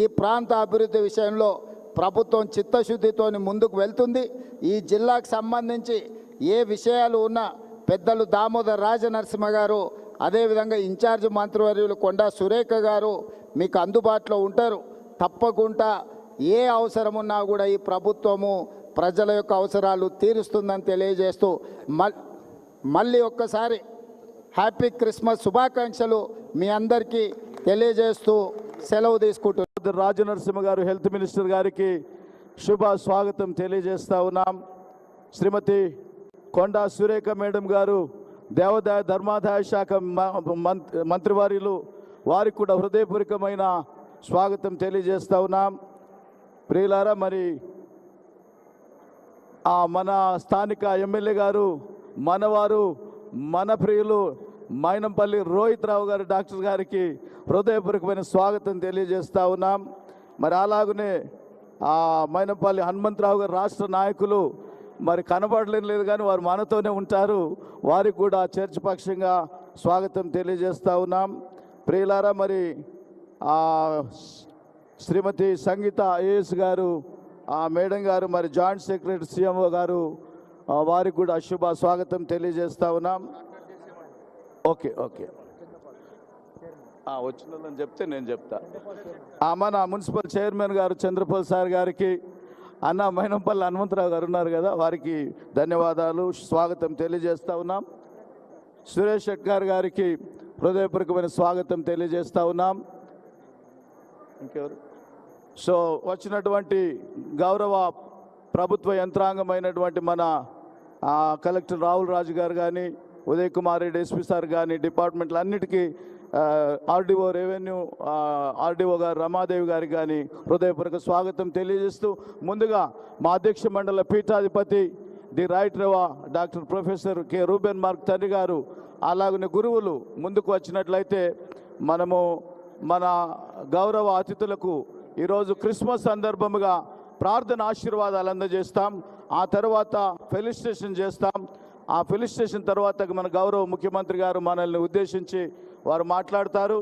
ఈ ప్రాంత అభివృద్ధి విషయంలో ప్రభుత్వం చిత్తశుద్ధితోని ముందుకు వెళ్తుంది. ఈ జిల్లాకు సంబంధించి ఏ విషయాలు ఉన్నా పెద్దలు దామోదర్ రాజనరసింహ గారు అదేవిధంగా ఇన్ఛార్జ్ మంత్రివర్యులు కొండా సురేఖ గారు మీకు అందుబాటులో ఉంటారు. తప్పకుండా ఏ అవసరం ఉన్నా కూడా ఈ ప్రభుత్వము ప్రజల యొక్క అవసరాలు తీరుస్తుందని తెలియజేస్తూ మల్ మళ్ళీ ఒక్కసారి హ్యాపీ క్రిస్మస్ శుభాకాంక్షలు మీ అందరికీ తెలియజేస్తూ సెలవు తీసుకుంటున్నాను. రాజనరసింహ గారు హెల్త్ మినిస్టర్ గారికి శుభ స్వాగతం తెలియజేస్తా ఉన్నాం. శ్రీమతి కొండా సురేఖ మేడం గారు దేవాదాయ ధర్మాదాయ శాఖ మ- మంత్రివారిలు వారికి కూడా హృదయపూర్వకమైన స్వాగతం తెలియజేస్తా ఉన్నాం. ప్రియులారా మరి ఆ మన స్థానిక ఎమ్మెల్యే గారు మనవారు మన ప్రియులు మైనంపల్లి రోహిత్ రావు గారు డాక్టర్ గారికి హృదయపూర్వకమైన స్వాగతం తెలియజేస్తా ఉన్నాం. మరి అలాగనే మైనంపల్లి హనుమంతరావు గారు రాష్ట్ర నాయకులు మరి కనబడలేని లేదు కానీ వారు మనతోనే ఉంటారు. వారికి కూడా చర్చ పక్షంగా స్వాగతం తెలియజేస్తా ఉన్నాం. ప్రియులారా మరి శ్రీమతి సంగీత ఐఏఎస్ గారు ఆ మేడం గారు మరి జాయింట్ సెక్రటరీ సీఎంఓ గారు వారికి కూడా శుభ స్వాగతం తెలియజేస్తా ఉన్నాం. Okay okay. వాళ్ళని చెప్తే నేను చెప్తా. ఆ, మన మున్సిపల్ చైర్మన్ గారు చంద్రపాల్ సార్ గారికి అన్న మైనంపల్లి హనుమంతరావు గారు ఉన్నారు కదా వారికి ధన్యవాదాలు స్వాగతం తెలియజేస్తా ఉన్నాం. సురేష్ శెట్కార్ గారికి హృదయపూర్వకమైన స్వాగతం తెలియజేస్తా ఉన్నాం. ఇంకెవరు? సో వచ్చినటువంటి గౌరవ ప్రభుత్వ యంత్రాంగమైనటువంటి మన కలెక్టర్ రాహుల్ రాజు గారు కానీ ఉదయ్ కుమార్ రెడ్డి ఎస్పీ సార్ కానీ డిపార్ట్మెంట్లు అన్నిటికీ ఆర్డీఓ రెవెన్యూ ఆర్డీఓ గారు రమాదేవి గారికి కానీ హృదయపూర్వక స్వాగతం తెలియజేస్తూ ముందుగా మా అధ్యక్ష మండల పీఠాధిపతి the right rava doctor professor K Reuben Mark తండ్రి గారు అలాగనే గురువులు ముందుకు వచ్చినట్లయితే మనము మన గౌరవ అతిథులకు ఈరోజు క్రిస్మస్ సందర్భముగా ప్రార్థన ఆశీర్వాదాలు అందజేస్తాం. ఆ తర్వాత ఫెలిస్టేషన్ చేస్తాం. ఆ ఫిలిస్టేషన్ తర్వాత మన గౌరవ ముఖ్యమంత్రి గారు మనల్ని ఉద్దేశించి వారు మాట్లాడతారు.